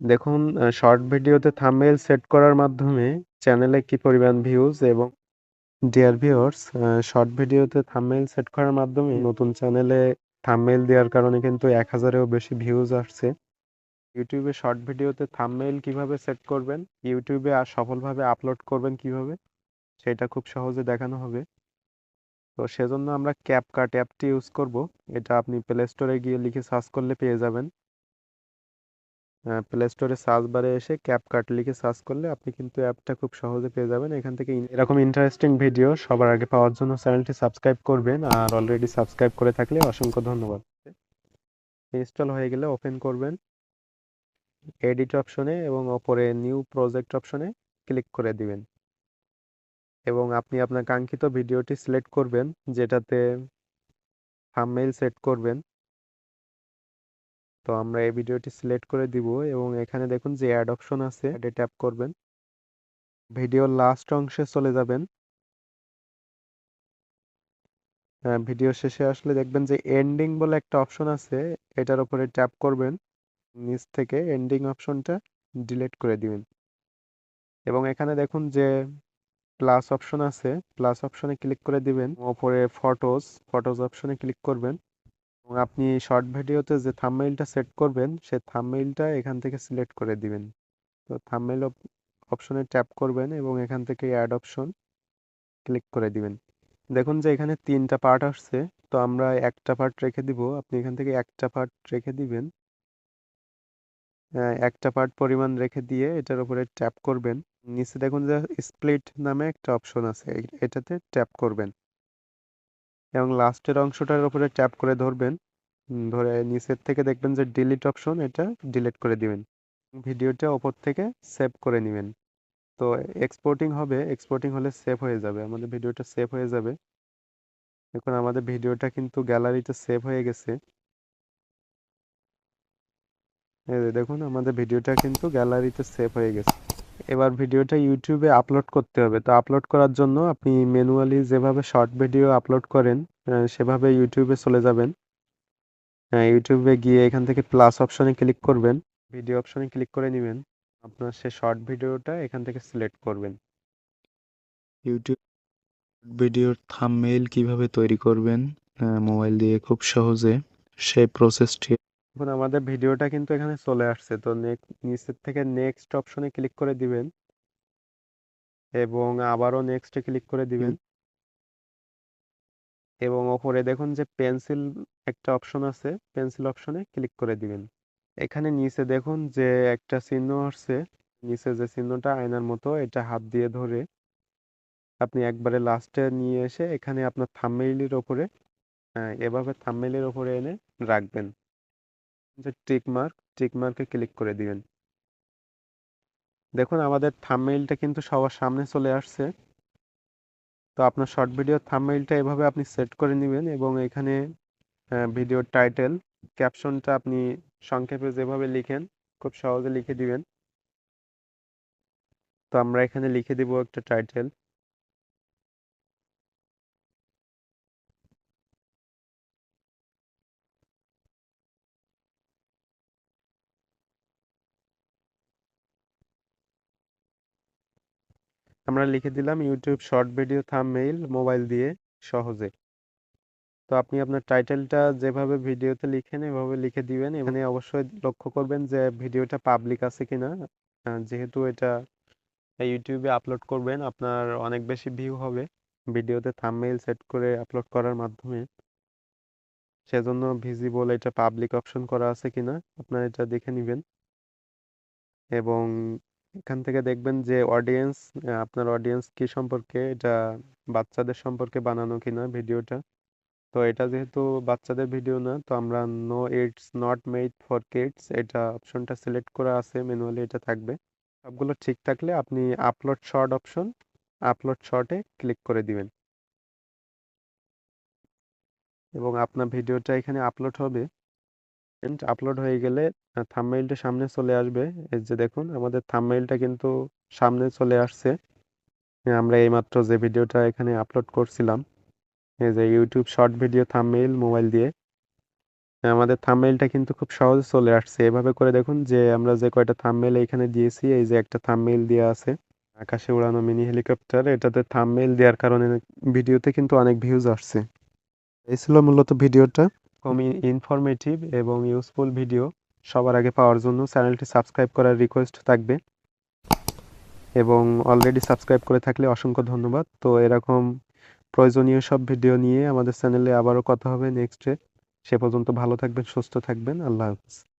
দেখুন শর্ট ভিডিওতে thumbnail set করার মাধ্যমে চ্যানেলে কি পরিমাণ ভিউজ এবং ডিয়ার ভিউয়ার্স শর্ট ভিডিওতে থাম্বনেইল সেট করার মাধ্যমে নতুন চ্যানেলে থাম্বনেইল দেওয়ার কারণে কিন্তু ১০০০ এরও বেশি ভিউজ আসছে। ইউটিউবে শর্ট ভিডিওতে থাম্বনেইল কীভাবে সেট করবেন, ইউটিউবে আর সফলভাবে আপলোড করবেন কীভাবে, সেটা খুব সহজে দেখানো হবে। তো সেজন্য আমরা CapCut অ্যাপটি ইউজ করব। এটা আপনি প্লে স্টোরে গিয়ে লিখে সার্চ করলে পেয়ে যাবেন। প্লে স্টোরে সার্চ বারে এসে CapCut লিখে সার্চ করলে আপনি কিন্তু অ্যাপটা খুব সহজে পেয়ে যাবেন। এখান থেকে এরকম ইন্টারেস্টিং ভিডিও সবার আগে পাওয়ার জন্য চ্যানেলটি সাবস্ক্রাইব করবেন। আর অলরেডি সাবস্ক্রাইব করে থাকলে অসংখ্য ধন্যবাদ। ইনস্টল হয়ে গেলে ওপেন করবেন। এডিট অপশনে এবং ওপরে নিউ প্রজেক্ট অপশনে ক্লিক করে দিবেন। এবং আপনি আপনার কাঙ্ক্ষিত ভিডিওটি সিলেক্ট করবেন, যেটাতে থাম্বনেইল সেট করবেন। তো আমরা এই ভিডিওটি সিলেক্ট করে দিব এবং এখানে দেখুন যে অ্যাড অপশন আছে এডে ট্যাপ করবেন। ভিডিওর লাস্ট অংশে চলে যাবেন। আ ভিডিও শেষে আসলে দেখবেন যে এন্ডিং বলে একটা অপশন আছে এটার উপরে ট্যাপ করবেন। নিচ থেকে এন্ডিং অপশনটা ডিলিট করে দিবেন। এবং এখানে দেখুন যে প্লাস অপশন আছে প্লাস অপশনে ক্লিক করে দিবেন। ওপরে ফটোস, ফটোস অপশনে ক্লিক করবেন। এবং আপনি শর্ট ভিডিওতে যে থাম্বনেইলটা সেট করবেন, সে থাম্বনেইলটা এখান থেকে সিলেক্ট করে দিবেন। তো থাম্বনেইল অপ অপশনে ট্যাপ করবেন এবং এখান থেকে অ্যাড অপশন ক্লিক করে দিবেন। দেখুন যে এখানে ৩ টা পার্ট আসছে। তো আমরা একটা পার্ট রেখে দিব। আপনি এখান থেকে একটা পার্ট রেখে দিবেন। একটা পার্ট পরিমাণ রেখে দিয়ে এটার উপরে ট্যাপ করবেন। নিচে দেখুন যে স্প্লিট নামে একটা অপশন আছে। এটাতে ট্যাপ করবেন। এবং লাস্টের অংশটার উপরে ট্যাপ করে ধরবেন। ধরে নিচের থেকে দেখবেন যে ডিলিট অপশন এটা ডিলিট করে দিবেন। ভিডিওটা ওপর থেকে সেভ করে নেবেন তো এক্সপোর্টিং হবে, এক্সপোর্টিং হলে সেভ হয়ে যাবে। আমাদের ভিডিওটা সেভ হয়ে যাবে। এখন আমাদের ভিডিওটা কিন্তু গ্যালারিতে সেভ হয়ে গেছে। দেখুন আমাদের ভিডিওটা কিন্তু গ্যালারিতে সেভ হয়ে গেছে। এবার ভিডিওটা ইউটিউবে আপলোড করতে হবে। তো আপলোড করার জন্য আপনি ম্যানুয়ালি যেভাবে শর্ট ভিডিও আপলোড করেন সেভাবে ইউটিউবে চলে যাবেন। YouTube গিয়ে এখান থেকে প্লাস অপশনে ক্লিক করবেন। ভিডিও অপশনে ক্লিক করে নিবেন। আপনার সে শর্ট ভিডিওটা এখান থেকে সিলেক্ট করবেন। YouTube ভিডিওর থাম্বনেইল কীভাবে তৈরি করবেন মোবাইল দিয়ে খুব সহজে সেই প্রসেসটি এখন আমাদের ভিডিওটা কিন্তু এখানে চলে আসছে। তো নিচের থেকে নেক্সট অপশনে ক্লিক করে দিবেন। এবং আবারও নেক্সট ক্লিক করে দিবেন। এবং ওপরে দেখুন যে পেন্সিল একটা অপশন আছে। পেন্সিল অপশনে ক্লিক করে দিবেন। এখানে নিচে দেখুন যে একটা চিহ্ন আসছে। নিচে যে চিহ্নটা আয়নার মতো, এটা হাত দিয়ে ধরে আপনি একবারে লাস্টে নিয়ে এসে এখানে আপনার থাম্বনেইলের ওপরে এভাবে থাম্বনেইলের ওপরে এনে রাখবেন। টিক মার্ক, টিক মার্কে ক্লিক করে দিবেন। দেখুন আমাদের থাম্বনেইলটা কিন্তু সবার সামনে চলে আসছে। তো আপনার শর্ট ভিডিও থাম্বনেইলটা এভাবে আপনি সেট করে নিবেন এবং এখানে ভিডিওর টাইটেল, ক্যাপশনটা আপনি সংক্ষেপে যেভাবে লিখেন খুব সহজে লিখে দিবেন। তো আমরা এখানে লিখে দিব একটা টাইটেল। আমরা লিখে দিলাম YouTube short video thumbnail mobile দিয়ে সহজে। তো আপনি আপনার টাইটেলটা যেভাবে ভিডিওতে লিখেন, এভাবে লিখে দিবেন। এখানে অবশ্যই লক্ষ্য করবেন যে ভিডিওটা পাবলিক আছে কিনা। যেহেতু এটা ইউটিউবে আপলোড করবেন, আপনার অনেক বেশি ভিউ হবে ভিডিওতে থাম্বনেইল সেট করে আপলোড করার মাধ্যমে। সেজন্য ভিজিবল এটা পাবলিক অপশন করা আছে কিনা, আপনার এটা দেখে নেবেন এবং এখান থেকে দেখবেন যে অডিয়েন্স আপনার অডিয়েন্স কি সম্পর্কে এটা বাচ্চাদের সম্পর্কে বানানো কিনা ভিডিওটা। তো এটা যেহেতু বাচ্চাদের ভিডিও না তো আমরা no it's not made for kids এটা অপশনটা সিলেক্ট করা আছে ম্যানুয়ালি এটা থাকবে। সবগুলো ঠিক থাকলে আপনি upload short option, upload short click করে দিবেন। এবং আপনার ভিডিওটা এখানে আপলোড হবে। এন্ড আপলোড হয়ে গেলে থাম্বনেইলটা সামনে চলে আসবে। এই যে দেখুন, আমাদের থাম্বনেইলটা কিন্তু সামনে চলে আসছে। আমরা এইমাত্র যে ভিডিওটা এখানে আপলোড করছিলাম। এই যে YouTube short video thumbnail mobile দিয়ে। আমাদের থাম্বনেইলটা কিন্তু খুব সহজে চলে আসছে। এভাবে করে দেখুন যে আমরা যে কয়টা থাম্বনেইল এখানে দিয়েছি, এই যে একটা থাম্বনেইল দেয়া আছে। আকাশে উড়ানো মিনি হেলিকপ্টার এটাতে থাম্বনেইল দেওয়ার কারণে ভিডিওতে কিন্তু অনেক ভিউজ আসছে। এই ছিল মূলত ভিডিওটা। খুবই ইনফরমেটিভ এবং ইউজফুল ভিডিও সবার আগে পাওয়ার জন্য চ্যানেলটি সাবস্ক্রাইব করার রিকোয়েস্ট থাকবে। এবং অলরেডি সাবস্ক্রাইব করে থাকলে অসংখ্য ধন্যবাদ। তো এরকম প্রয়োজনীয় সব ভিডিও নিয়ে আমাদের চ্যানেলে আবারও কথা হবে নেক্সটে। সে পর্যন্ত ভালো থাকবেন, সুস্থ থাকবেন। আল্লাহ হাফেজ।